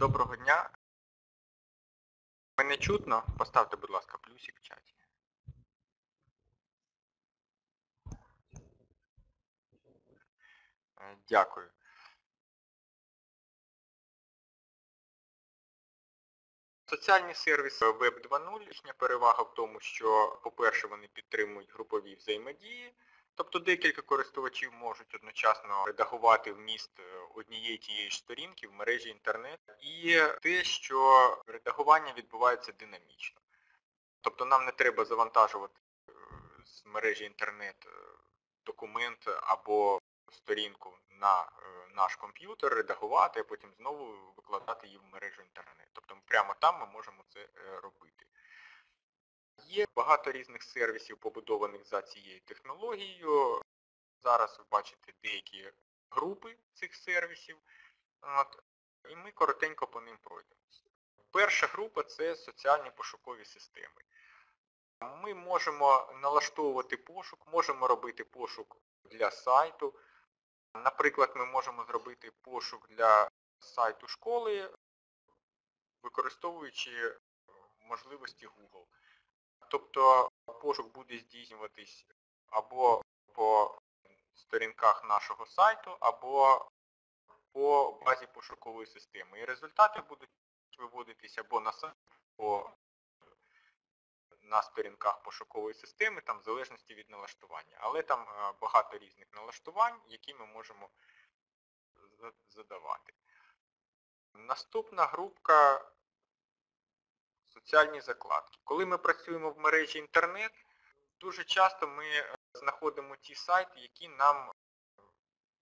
Доброго дня. Мене чутно? Поставте, будь ласка, плюсик в чаті. Е, Дякую. Соціальні сервіси Web 2.0, їхня перевага в тому, що, по-перше, вони підтримують групові взаємодії, тобто декілька користувачів можуть одночасно редагувати вміст е, однієї тієї ж сторінки в мережі інтернет. І те, що редагування відбувається динамічно. Тобто нам не треба завантажувати е, з мережі інтернет е, документ або сторінку на наш комп'ютер, редагувати, а потім знову викладати її в мережу інтернет. Тобто прямо там ми можемо це робити. Є багато різних сервісів, побудованих за цією технологією. Зараз ви бачите деякі групи цих сервісів. От, і ми коротенько по ним пройдемося. Перша група це соціальні пошукові системи. Ми можемо налаштовувати пошук, можемо робити пошук для сайту. Наприклад, ми можемо зробити пошук для сайту школи, використовуючи можливості Google. Тобто пошук буде здійснюватись або по сторінках нашого сайту, або по базі пошукової системи. І результати будуть виводитися або на або на сторінках пошукової системи, там в залежності від налаштування. Але там е, багато різних налаштувань, які ми можемо задавати. Наступна групка соціальні закладки. Коли ми працюємо в мережі інтернет, дуже часто ми е, знаходимо ті сайти, які нам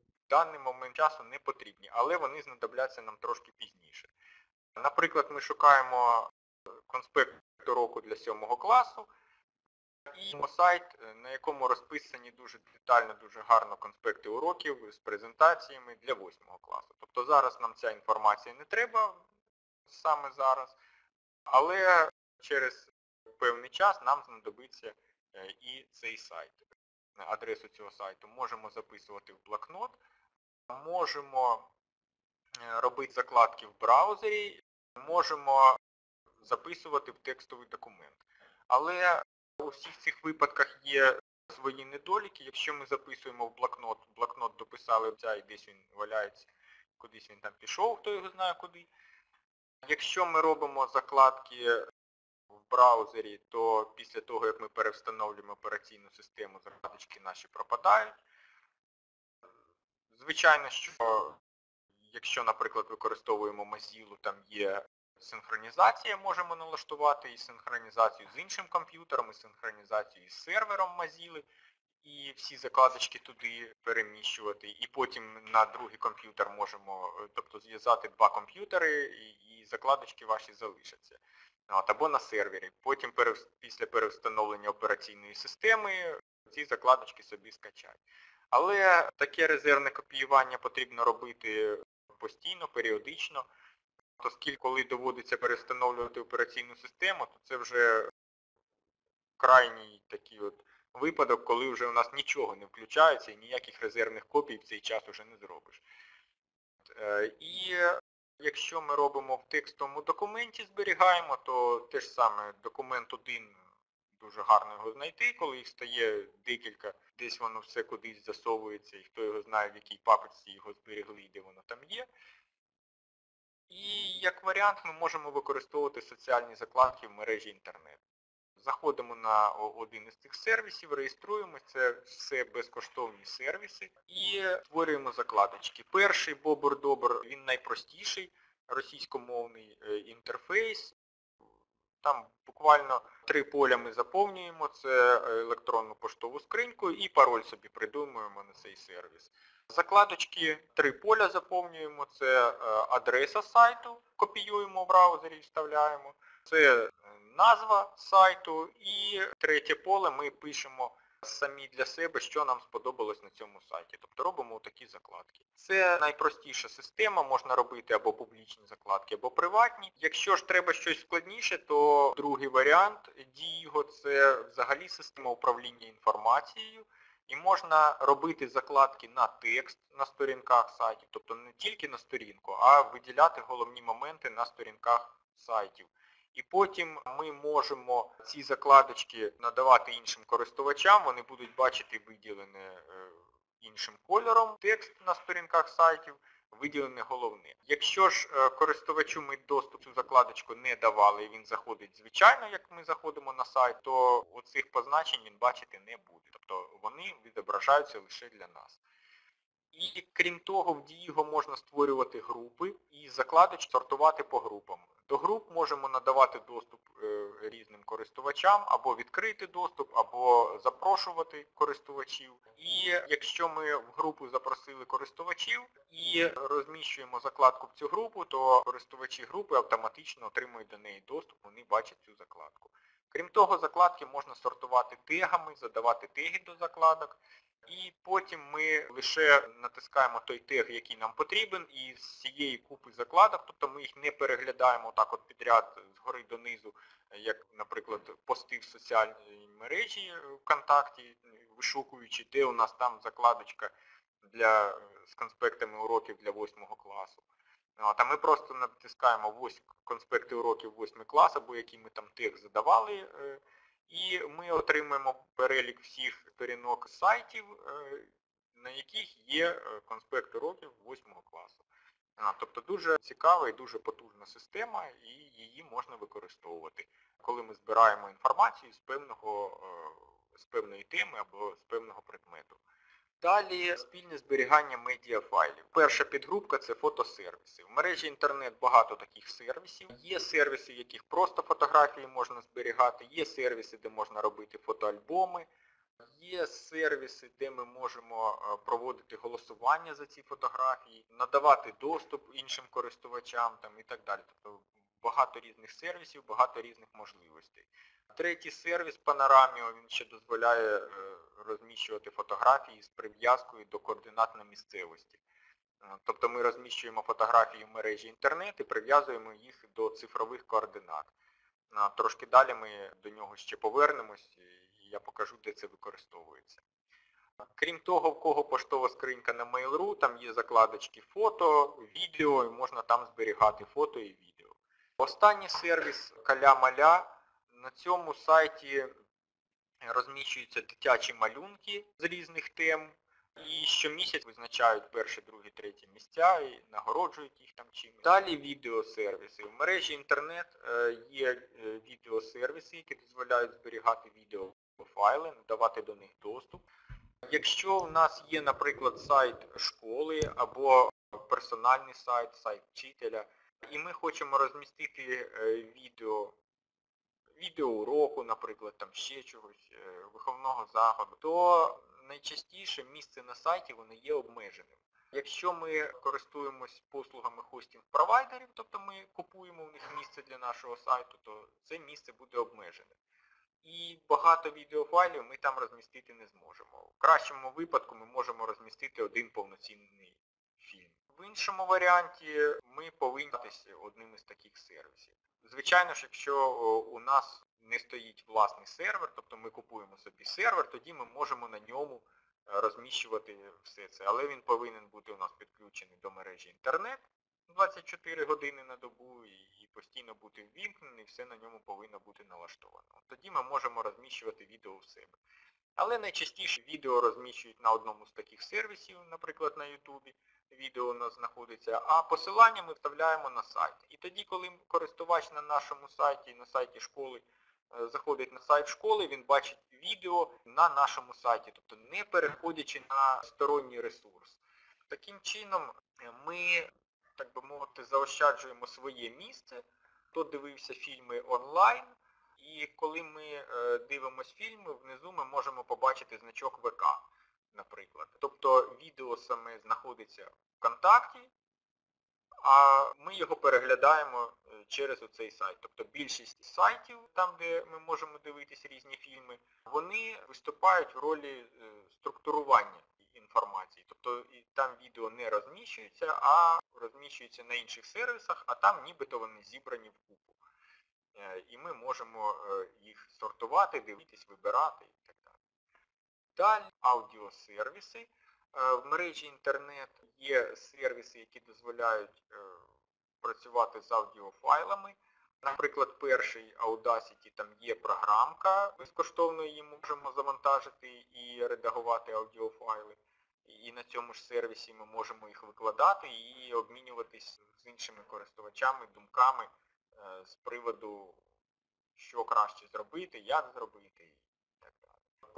в даний момент часу не потрібні, але вони знадобляться нам трошки пізніше. Наприклад, ми шукаємо е, конспект року для 7 класу і сайт, е, на якому розписані дуже детально, дуже гарно конспекти уроків з презентаціями для 8 класу. Тобто зараз нам ця інформація не треба саме зараз, але через певний час нам знадобиться е, і цей сайт. Адресу цього сайту можемо записувати в блокнот, можемо е, робити закладки в браузері, можемо записувати в текстовий документ. Але у всіх цих випадках є свої недоліки. Якщо ми записуємо в блокнот, блокнот дописали і десь він валяється, кудись він там пішов, хто його знає куди. Якщо ми робимо закладки в браузері, то після того, як ми перевстановлюємо операційну систему, закладочки наші пропадають. Звичайно, що якщо, наприклад, використовуємо Mozilla, там є синхронізація, можемо налаштувати і синхронізацію з іншим комп'ютером, і синхронізацію з сервером Mozilla, і всі закладочки туди переміщувати. І потім на другий комп'ютер можемо, тобто зв'язати два комп'ютери, і, закладочки ваші залишаться. От, або на сервері. Потім після перевстановлення операційної системи ці закладочки собі скачать. Але таке резервне копіювання потрібно робити постійно, періодично. Оскільки коли доводиться перестановлювати операційну систему, то це вже крайній такий от випадок, коли вже у нас нічого не включається і ніяких резервних копій в цей час вже не зробиш. Е, І якщо ми робимо в текстовому документі, зберігаємо, то те ж саме документ один дуже гарно його знайти, коли їх стає декілька, десь воно все кудись засовується, і хто його знає, в якій папочці його зберегли і де воно там є. І як варіант ми можемо використовувати соціальні закладки в мережі інтернет. Заходимо на один із цих сервісів, реєструємо, це все безкоштовні сервіси і створюємо закладочки. Перший Бобр Добр, він найпростіший, російськомовний е, інтерфейс. Там буквально три поля ми заповнюємо, це електронну поштову скриньку і пароль собі придумуємо на цей сервіс. Закладочки три поля заповнюємо, це е, адреса сайту, копіюємо в браузері і вставляємо. Це назва сайту і третє поле ми пишемо самі для себе, що нам сподобалось на цьому сайті. Тобто робимо такі закладки. Це найпростіша система, можна робити або публічні закладки, або приватні. Якщо ж треба щось складніше, то другий варіант дії його це взагалі система управління інформацією. І можна робити закладки на текст на сторінках сайтів, тобто не тільки на сторінку, а виділяти головні моменти на сторінках сайтів. І потім ми можемо ці закладочки надавати іншим користувачам, вони будуть бачити виділене е, іншим кольором текст на сторінках сайтів, виділене головне. Якщо ж е, користувачу ми доступ цю закладочку не давали і він заходить звичайно, як ми заходимо на сайт, то оцих позначень він бачити не буде. Тобто вони відображаються лише для нас. І крім того, в Дієго можна створювати групи і закладочки сортувати по групам. До груп можемо надавати доступ е, різним користувачам, або відкрити доступ, або запрошувати користувачів. І якщо ми в групу запросили користувачів і розміщуємо закладку в цю групу, то користувачі групи автоматично отримують до неї доступ, вони бачать цю закладку. Крім того, закладки можна сортувати тегами, задавати теги до закладок. І потім ми лише натискаємо той тег, який нам потрібен, і з цієї купи закладок, тобто ми їх не переглядаємо так от підряд згори донизу, як, наприклад, пости в соціальній мережі ВКонтакті, вишукуючи, де у нас там закладочка для, з конспектами уроків для 8 класу. От, а ми просто натискаємо ось конспекти уроків 8 класу, або який ми там тег задавали, е, і ми отримуємо перелік всіх сторінок сайтів, е, на яких є е, конспект уроків 8 класу. Тобто дуже цікава і дуже потужна система, і її можна використовувати, коли ми збираємо інформацію з певного, з певної теми або з певного предмету. Далі спільне зберігання медіафайлів. Перша підгрупка це фотосервіси. В мережі інтернет багато таких сервісів. Є сервіси, в яких просто фотографії можна зберігати, є сервіси, де можна робити фотоальбоми, є сервіси, де ми можемо проводити голосування за ці фотографії, надавати доступ іншим користувачам там, і так далі. Тобто багато різних сервісів, багато різних можливостей. Третій сервіс Panoramio, він ще дозволяє розміщувати фотографії з прив'язкою до координат на місцевості. Тобто ми розміщуємо фотографії в мережі інтернет і прив'язуємо їх до цифрових координат. Трошки далі ми до нього ще повернемось і я покажу, де це використовується. Крім того, в кого поштова скринька на Mail.ru, там є закладочки фото, відео, і можна там зберігати фото і відео. Останній сервіс Каля-Маля. На цьому сайті розміщуються дитячі малюнки з різних тем. І щомісяць визначають перші, другі, треті місця і нагороджують їх там чимось. Далі відеосервіси. В мережі інтернет є відеосервіси, які дозволяють зберігати відеофайли, надавати до них доступ. Якщо в нас є, наприклад, сайт школи або персональний сайт, сайт вчителя, і ми хочемо розмістити відео відеоуроку, наприклад, там ще чогось, виховного заходу, то найчастіше місце на сайті воно є обмеженим. Якщо ми користуємось послугами хостинг-провайдерів, тобто ми купуємо в них місце для нашого сайту, то це місце буде обмежене. І багато відеофайлів ми там розмістити не зможемо. В кращому випадку ми можемо розмістити один повноцінний. В іншому варіанті ми повинні статися одним із таких сервісів. Звичайно ж, якщо у нас не стоїть власний сервер, тобто ми купуємо собі сервер, тоді ми можемо на ньому розміщувати все це. Але він повинен бути у нас підключений до мережі інтернет 24 години на добу і постійно бути ввімкнений, все на ньому повинно бути налаштовано. Тоді ми можемо розміщувати відео в себе. Але найчастіше відео розміщують на одному з таких сервісів, наприклад, на Ютубі, відео у нас знаходиться, а посилання ми вставляємо на сайт. І тоді, коли користувач на нашому сайті, на сайті школи, заходить на сайт школи, він бачить відео на нашому сайті, тобто не переходячи на сторонній ресурс. Таким чином ми, так би мовити, заощаджуємо своє місце, хто дивився фільми онлайн, і коли ми дивимося фільми, внизу ми можемо побачити значок ВК, наприклад. Тобто відео саме знаходиться в контакті, а ми його переглядаємо через оцей сайт. Тобто більшість сайтів, там де ми можемо дивитися різні фільми, вони виступають в ролі структурування інформації. Тобто там відео не розміщуються, а розміщуються на інших сервісах, а там нібито вони зібрані в купу. І ми можемо їх сортувати, дивитись, вибирати і так далі. Далі аудіосервіси. Е, В мережі інтернет є сервіси, які дозволяють е, працювати з аудіофайлами. Наприклад, перший Audacity, там є програмка, безкоштовно її можемо завантажити і редагувати аудіофайли. І на цьому ж сервісі ми можемо їх викладати і обмінюватись з іншими користувачами, думками е, з приводу, що краще зробити, як зробити.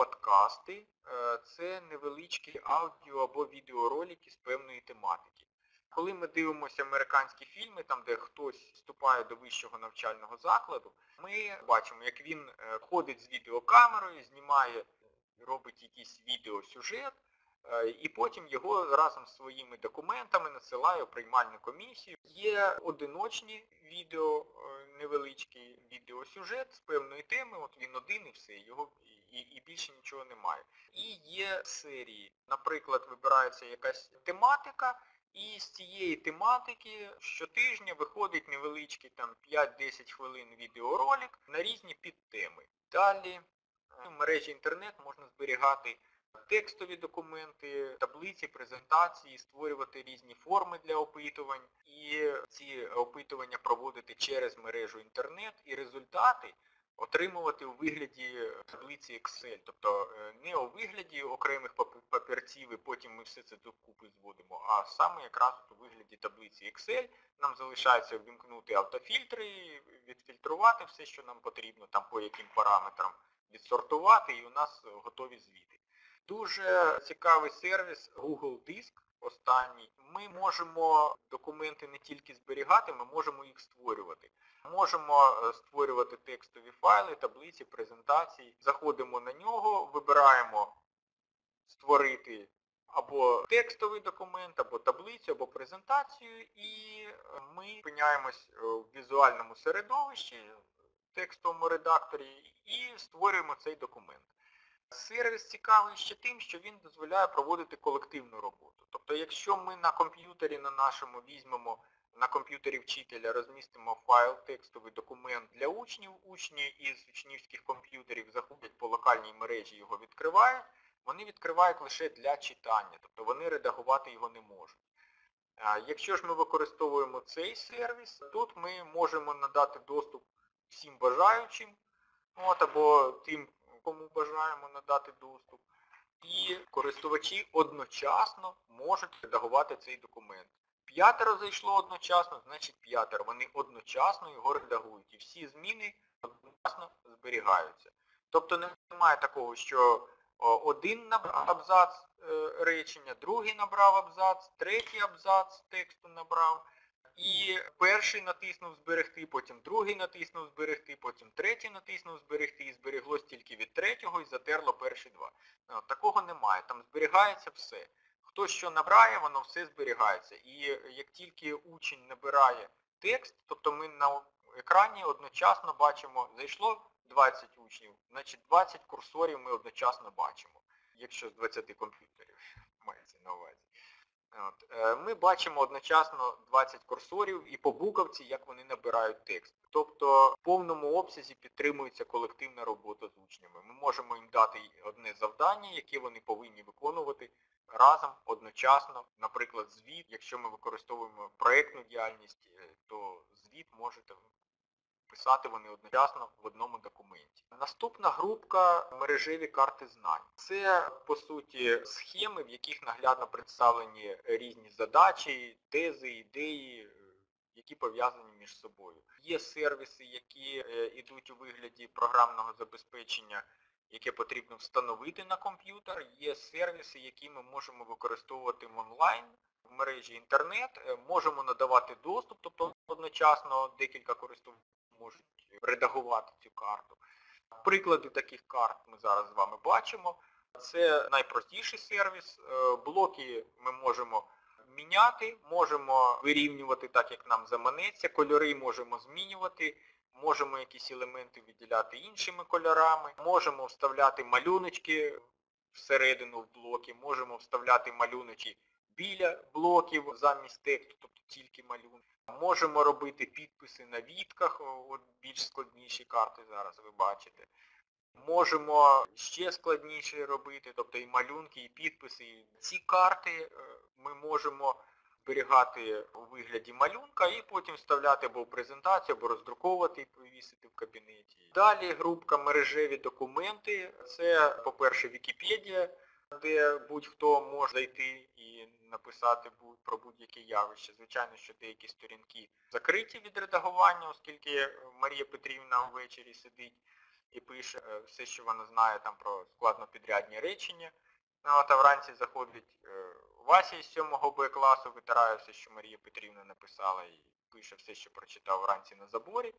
Подкасти е, це невеличкі аудіо або відеоролики з певної тематики. Коли ми дивимося американські фільми, там де хтось вступає до вищого навчального закладу, ми бачимо, як він е, ходить з відеокамерою, знімає, робить якийсь відеосюжет, е, і потім його разом з своїми документами надсилає в приймальну комісію. Є одиночні відео, невеличкий відеосюжет з певної теми, от він один і все, його і, і більше нічого немає. І є серії, наприклад, вибирається якась тематика, і з цієї тематики щотижня виходить невеличкий там 5-10 хвилин відеоролик на різні підтеми. Далі е, в мережі інтернет можна зберігати текстові документи, таблиці, презентації, створювати різні форми для опитувань і ці опитування проводити через мережу інтернет і результати отримувати у вигляді таблиці Excel, тобто е, не у вигляді окремих папірців і потім ми все це докупи зводимо, а саме якраз у вигляді таблиці Excel. Нам залишається ввімкнути автофільтри, відфільтрувати все, що нам потрібно, там по яким параметрам, відсортувати і у нас готові звіти. Дуже цікавий сервіс Google Disk останній. Ми можемо документи не тільки зберігати, ми можемо їх створювати. Можемо е, створювати текстові файли, таблиці, презентації. Заходимо на нього, вибираємо створити або текстовий документ, або таблицю, або презентацію, і е, ми опиняємось е, в візуальному середовищі, текстовому редакторі і створюємо цей документ. Сервіс цікавий ще тим, що він дозволяє проводити колективну роботу. Тобто, якщо ми на комп'ютері на нашому візьмемо на комп'ютері вчителя розмістимо файл, текстовий документ для учнів, учні із учнівських комп'ютерів заходять по локальній мережі, його відкривають, вони відкривають лише для читання, тобто вони редагувати його не можуть. Якщо ж ми використовуємо цей сервіс, тут ми можемо надати доступ всім бажаючим, от, або тим, кому бажаємо надати доступ. І користувачі одночасно можуть редагувати цей документ. П'ятеро зайшло одночасно, значить п'ятеро. Вони одночасно його редагують. І всі зміни одночасно зберігаються. Тобто немає такого, що один набрав абзац е, речення, другий набрав абзац, третій абзац тексту набрав. І перший натиснув зберегти, потім другий натиснув зберегти, потім третій натиснув зберегти, і збереглось тільки від третього і затерло перші два. От, Такого немає, там зберігається все. Хто що набирає, воно все зберігається. І як тільки учень набирає текст, тобто ми на екрані одночасно бачимо, зайшло 20 учнів, значить 20 курсорів ми одночасно бачимо, якщо з 20 комп'ютерів мається на увазі. От. е, Ми бачимо одночасно 20 курсорів і по буковці, як вони набирають текст. Тобто в повному обсязі підтримується колективна робота з учнями. Ми можемо їм дати одне завдання, яке вони повинні виконувати разом, одночасно. Наприклад, звіт, якщо ми використовуємо проєктну діяльність, е, то звіт можете писати вони одночасно в одному документі. Наступна групка мережеві карти знань. Це, по суті, схеми, в яких наглядно представлені різні задачі, тези, ідеї, е, які пов'язані між собою. Є сервіси, які йдуть у вигляді програмного забезпечення, яке потрібно встановити на комп'ютер. Є сервіси, які ми можемо використовувати онлайн, в мережі інтернет, Е, можемо надавати доступ, тобто одночасно декілька користувачів можуть редагувати цю карту. Приклади таких карт ми зараз з вами бачимо. Це найпростіший сервіс. Е, Блоки ми можемо міняти, можемо вирівнювати так, як нам заманеться, кольори можемо змінювати, можемо якісь елементи виділяти іншими кольорами, можемо вставляти малюночки всередину в блоки, можемо вставляти малюночки біля блоків замість тексту, тобто тільки малюнки. Можемо робити підписи на вітках, от більш складніші карти зараз ви бачите. Можемо ще складніше робити, тобто і малюнки, і підписи. І Ці карти е, ми можемо зберігати у вигляді малюнка і потім вставляти або в презентацію, або роздруковувати і повісити в кабінеті. Далі групка мережеві документи. Це, по-перше, Вікіпедія, де будь-хто може зайти і написати про будь-яке явище. Звичайно, що деякі сторінки закриті від редагування, оскільки е, Марія Петрівна ввечері сидить і пише е, все, що вона знає там про складнопідрядні речення. Ну, а вранці заходить е, Вася із 7 Б класу, витирає все, що Марія Петрівна написала і пише все, що прочитав вранці на заборі.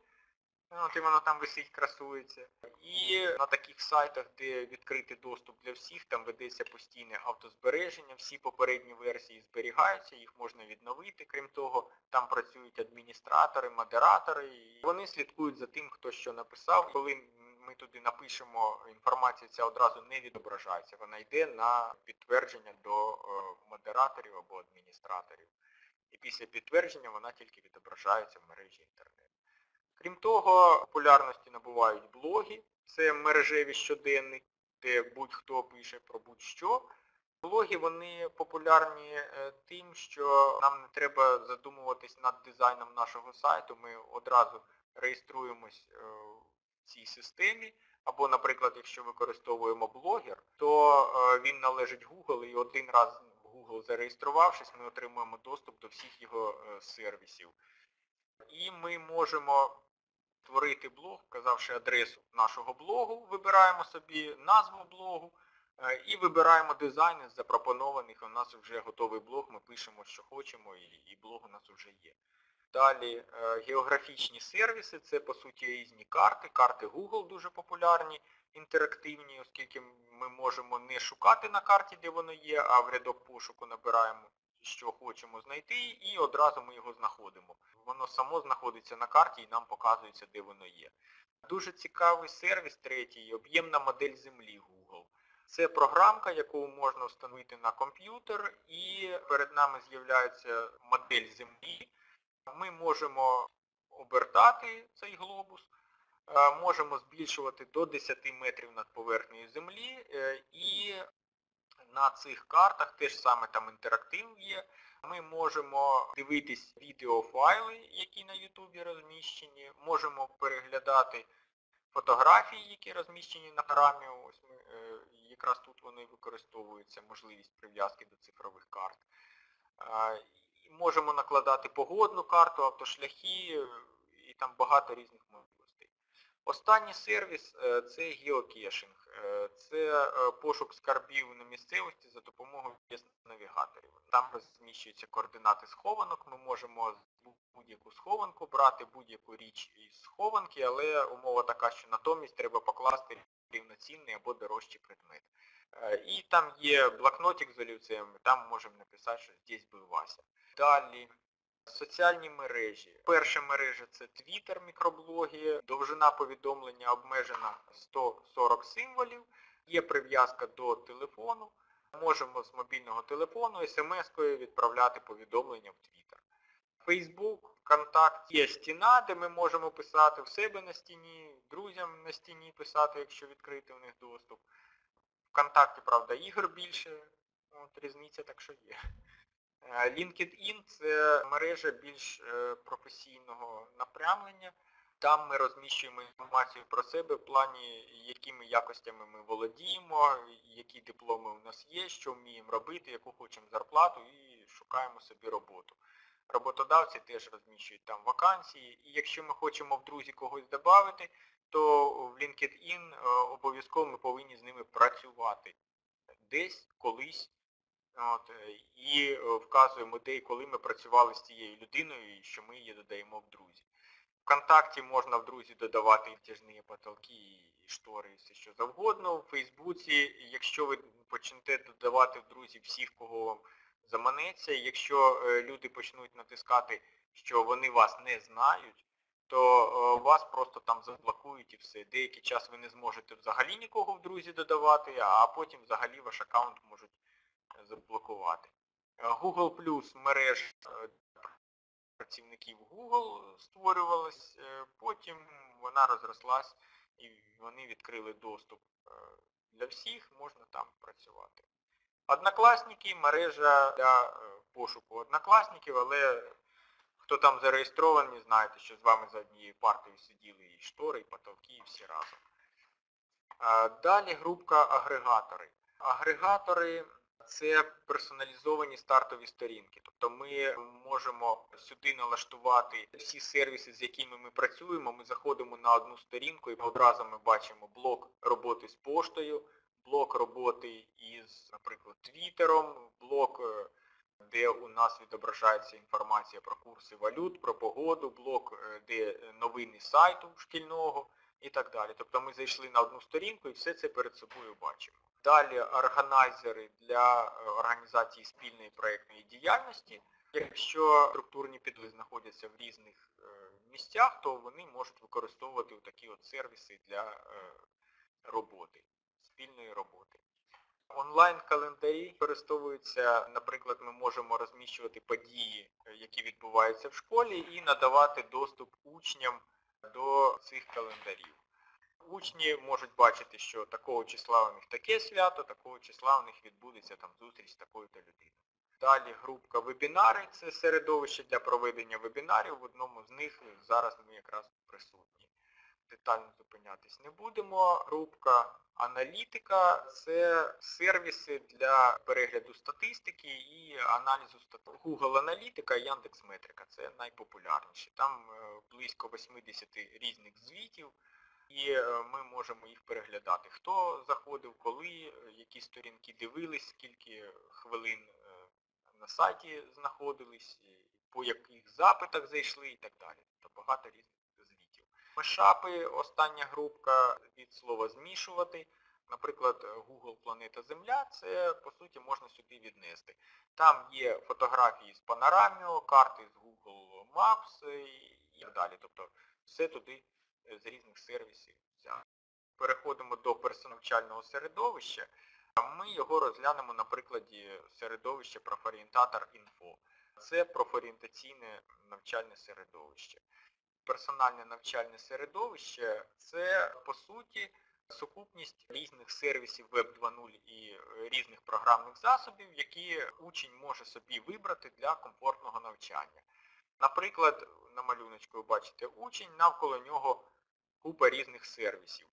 Ну, От і воно там висить, красується. І на таких сайтах, де відкритий доступ для всіх, там ведеться постійне автозбереження, всі попередні версії зберігаються, їх можна відновити. Крім того, там працюють адміністратори, модератори, і вони слідкують за тим, хто що написав. Коли ми туди напишемо, інформація ця одразу не відображається, вона йде на підтвердження до е, модераторів або адміністраторів. І після підтвердження вона тільки відображається в мережі інтернет. Крім того, популярності набувають блоги, це мережеві щоденники, де будь-хто пише про будь-що. Блоги вони популярні е, тим, що нам не треба задумуватись над дизайном нашого сайту, ми одразу реєструємось е, в цій системі. Або, наприклад, якщо використовуємо блогер, то е, він належить Google і один раз Google зареєструвавшись, ми отримуємо доступ до всіх його сервісів. І ми можемо створити блог, вказавши адресу нашого блогу, вибираємо собі назву блогу е, і вибираємо дизайн із запропонованих. У нас вже готовий блог, ми пишемо, що хочемо, і, і блог у нас вже є. Далі е, географічні сервіси, це по суті різні карти. Карти Google дуже популярні, інтерактивні, оскільки ми можемо не шукати на карті, де воно є, а в рядок пошуку набираємо, що хочемо знайти, і одразу ми його знаходимо. Воно само знаходиться на карті і нам показується, де воно є. Дуже цікавий сервіс третій, об'ємна модель землі Google. Це програмка, яку можна встановити на комп'ютер, і перед нами з'являється модель землі. Ми можемо обертати цей глобус, е, можемо збільшувати до 10 метрів над поверхнею землі е, і на цих картах теж саме там інтерактив є. Ми можемо дивитись відеофайли, які на Ютубі розміщені, можемо переглядати фотографії, які розміщені на програмі. Ось ми, е, якраз тут вони використовуються, можливість прив'язки до цифрових карт. Е, Можемо накладати погодну карту, автошляхи е, і там багато різних можливостей. Останній сервіс е, це геокешинг. Е, Це е, пошук скарбів на місцевості за допомогою навігаторів. Там розміщуються координати схованок, ми можемо будь-яку схованку брати будь-яку річ із схованки, але умова така, що натомість треба покласти рівноцінний або дорожчий предмет. І там є блокнотик з олівцем, там можемо написати, що здесь був Вася. Далі. Соціальні мережі. Перша мережа це Twitter, мікроблоги, довжина повідомлення обмежена 140 символів, є прив'язка до телефону, можемо з мобільного телефону смс-кою відправляти повідомлення в Twitter. Facebook, ВКонтакт є стіна, де ми можемо писати в себе на стіні, друзям на стіні писати, якщо відкрити в них доступ. ВКонтакті, правда, ігор більше, от різниця так що є. Е, LinkedIn це мережа більш е, професійного напрямлення. Там ми розміщуємо інформацію про себе в плані, якими якостями ми володіємо, які дипломи у нас є, що вміємо робити, яку хочемо зарплату і шукаємо собі роботу. Роботодавці теж розміщують там вакансії. І якщо ми хочемо в друзі когось додати, то в LinkedIn е, обов'язково ми повинні з ними працювати десь, колись. От, е, і е, вказуємо де і коли ми працювали з цією людиною і що ми її додаємо в друзі. Вконтакті можна в друзі додавати і втяжні потолки, і штори, і все що завгодно. У Фейсбуці, якщо ви почнете додавати в друзі всіх, кого вам заманеться, якщо е, люди почнуть натискати, що вони вас не знають, то вас просто там заблокують і все. Деякий час ви не зможете взагалі нікого в друзі додавати, а потім взагалі ваш аккаунт можуть заблокувати. Е, Google Plus мереж е, працівників Google створювалась, е, потім вона розрослась і вони відкрили доступ для всіх, можна там працювати. Однокласники, мережа для пошуку однокласників, але хто там зареєстрований, знаєте, що з вами за однією партою сиділи і штори, і потолки, і всі разом. Далі групка агрегатори. Агрегатори це персоналізовані стартові сторінки. Тобто ми можемо сюди налаштувати всі сервіси, з якими ми працюємо. Ми заходимо на одну сторінку і одразу ми бачимо блок роботи з поштою, блок роботи із, наприклад, Твіттером, блок, е, де у нас відображається інформація про курси валют, про погоду, блок, е, де новини сайту шкільного і так далі. Тобто ми зайшли на одну сторінку і все це перед собою бачимо. Далі органайзери для е, організації спільної проєктної діяльності. Якщо структурні підли знаходяться в різних е, місцях, то вони можуть використовувати такі от сервіси для е, роботи, спільної роботи. Онлайн-календарі використовуються, наприклад, ми можемо розміщувати події, які відбуваються в школі, і надавати доступ учням до цих календарів. Учні можуть бачити, що такого числа у них таке свято, такого числа у них відбудеться там зустріч з такою-то людиною. Далі групка вебінари, це середовище для проведення вебінарів. В одному з них зараз ми якраз присутні. Детально зупинятись не будемо. Групка аналітика це сервіси для перегляду статистики і аналізу статистики. Google Аналітика і Яндекс.Метрика це найпопулярніші. Там е, близько 80 різних звітів і е, ми можемо їх переглядати. Хто заходив, коли, е, які сторінки дивились, скільки хвилин е, на сайті знаходились, по яких запитах зайшли і так далі. Тобто багато різних звітів. Мешапи, остання групка від слова змішувати. Наприклад, Google Планета Земля, це по суті можна сюди віднести. Там є фотографії з панораміо, карти з Google Maps і так далі. Тобто все туди з різних сервісів. Переходимо до персонавчального середовища. Ми його розглянемо на прикладі середовища профорієнтатор інфо. Це профорієнтаційне навчальне середовище. Персональне навчальне середовище це, по суті, сукупність різних сервісів Web 2.0 і різних програмних засобів, які учень може собі вибрати для комфортного навчання. Наприклад, на малюночку ви бачите учень, навколо нього купа різних сервісів.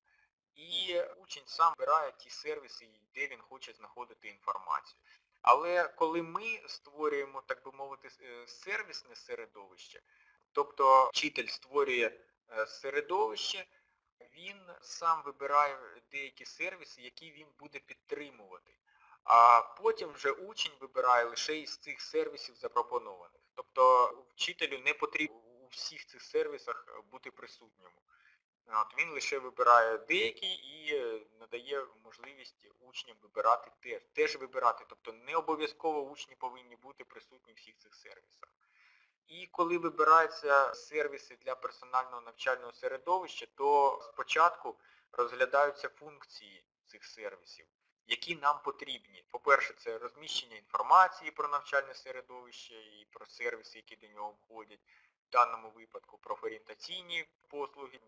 І учень сам вибирає ті сервіси, де він хоче знаходити інформацію. Але коли ми створюємо, так би мовити, сервісне середовище, тобто вчитель створює середовище, він сам вибирає деякі сервіси, які він буде підтримувати. А потім вже учень вибирає лише із цих сервісів запропонованих. Тобто вчителю не потрібно у всіх цих сервісах бути присутньому. От, Він лише вибирає деякі і надає можливість учням вибирати теж, теж вибирати. Тобто не обов'язково учні повинні бути присутні в всіх цих сервісах. І коли вибираються сервіси для персонального навчального середовища, то спочатку розглядаються функції цих сервісів, які нам потрібні. По-перше, це розміщення інформації про навчальне середовище і про сервіси, які до нього входять. В даному випадку профорієнтаційні послуги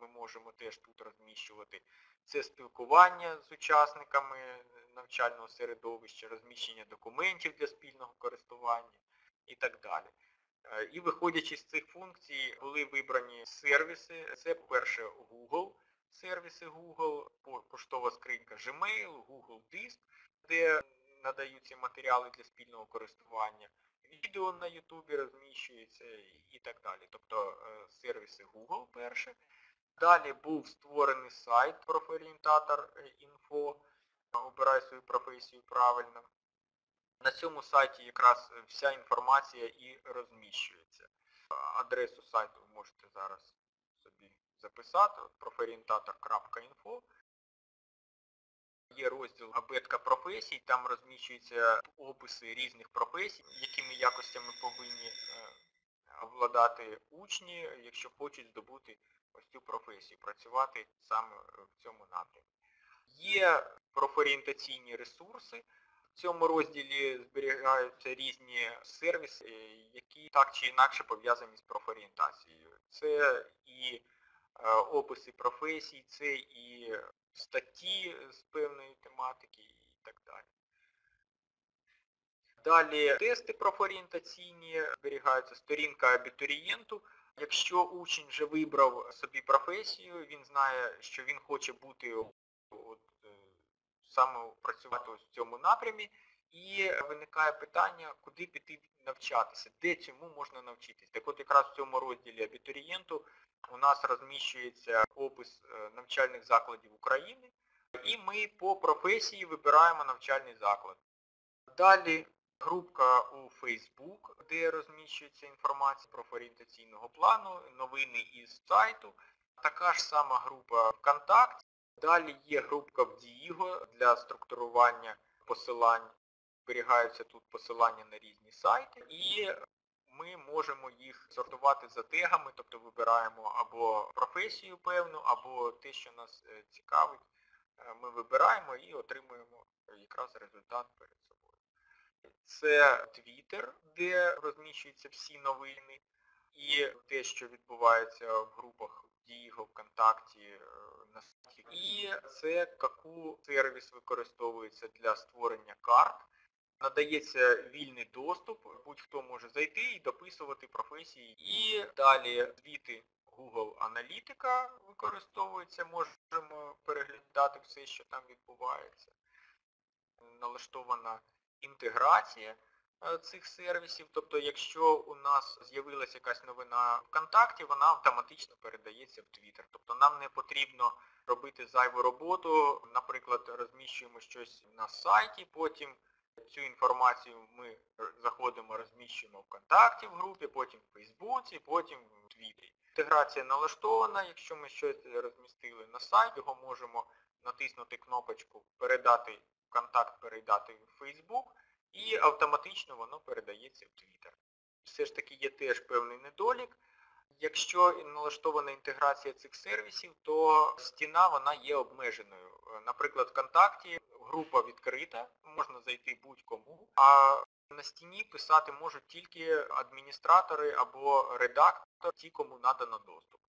ми можемо теж тут розміщувати. Це спілкування з учасниками навчального середовища, розміщення документів для спільного користування і так далі. І виходячи з цих функцій, були вибрані сервіси. Це, по-перше, Google, сервіси Google, поштова скринька Gmail, Google Диск, де надаються матеріали для спільного користування. Відео на YouTube розміщується і так далі. Тобто сервіси Google перше. Далі був створений сайт профорієнтатор інфо, обирай свою професію правильно. На цьому сайті якраз вся інформація і розміщується. Адресу сайту ви можете зараз собі записати, профорієнтатор.інфо. Є розділ абетка професій, там розміщуються описи різних професій, якими якостями повинні обладати учні, якщо хочуть здобути ось цю професію, працювати саме в цьому напрямку. Є профорієнтаційні ресурси. В цьому розділі зберігаються різні сервіси, які так чи інакше пов'язані з профорієнтацією. Це і е, описи професій, це і статті з певної тематики і так далі. Далі тести профорієнтаційні зберігаються, сторінка абітурієнту. Якщо учень вже вибрав собі професію, він знає, що він хоче бути от, е, саме працювати в цьому напрямі, і виникає питання, куди піти навчатися, де цьому можна навчитись. Так от якраз в цьому розділі абітурієнту у нас розміщується опис е, навчальних закладів України, і ми по професії вибираємо навчальний заклад. Далі групка у Facebook, де розміщується інформація про орієнтаційного плану, новини із сайту. Така ж сама група ВКонтакті. Далі є групка в Діго для структурування посилань. Зберігаються тут посилання на різні сайти. І ми можемо їх сортувати за тегами, тобто вибираємо або професію певну, або те, що нас е, цікавить. Е, Ми вибираємо і отримуємо якраз результат перед. Це Twitter, де розміщуються всі новини, і те, що відбувається в групах Діго, ВКонтакті, е, на сайті. І це Каку сервіс використовується для створення карт. Надається вільний доступ, будь-хто може зайти і дописувати професії. І далі звіти Google Аналітика використовується, можемо переглядати все, що там відбувається. Налаштована інтеграція е, цих сервісів. Тобто, якщо у нас з'явилася якась новина ВКонтакті, вона автоматично передається в Twitter. Тобто нам не потрібно робити зайву роботу, наприклад, розміщуємо щось на сайті, потім цю інформацію ми заходимо, розміщуємо ВКонтакті в групі, потім в Фейсбуці, потім в Твіттері. Інтеграція налаштована, якщо ми щось розмістили на сайт, його можемо натиснути кнопочку Передати контакт, передати в Facebook і автоматично воно передається в Twitter. Все ж таки є теж певний недолік. Якщо налаштована інтеграція цих сервісів, то стіна вона є обмеженою. Наприклад, ВКонтакті група відкрита, можна зайти будь-кому, а на стіні писати можуть тільки адміністратори або редактор, ті, кому надано доступ.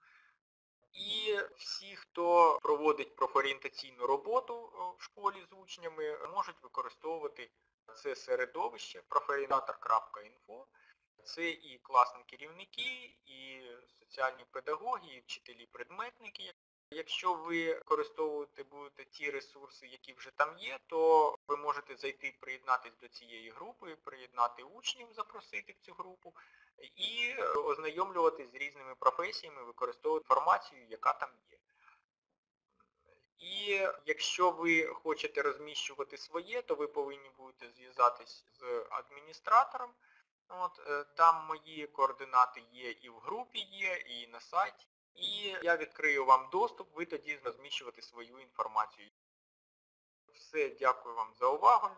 І всі, хто проводить профорієнтаційну роботу в школі з учнями, можуть використовувати це середовище профорієнтатор.інфо. Це і класні керівники, і соціальні педагоги, і вчителі-предметники. Якщо ви використовувати будете ті ресурси, які вже там є, то ви можете зайти, приєднатися до цієї групи, приєднати учнів, запросити в цю групу і ознайомлюватись з різними професіями, використовувати інформацію, яка там є. І якщо ви хочете розміщувати своє, то ви повинні будете зв'язатись з адміністратором. От, Там мої координати є і в групі є, і на сайті. І я відкрию вам доступ, ви тоді розміщувати свою інформацію. Все, дякую вам за увагу.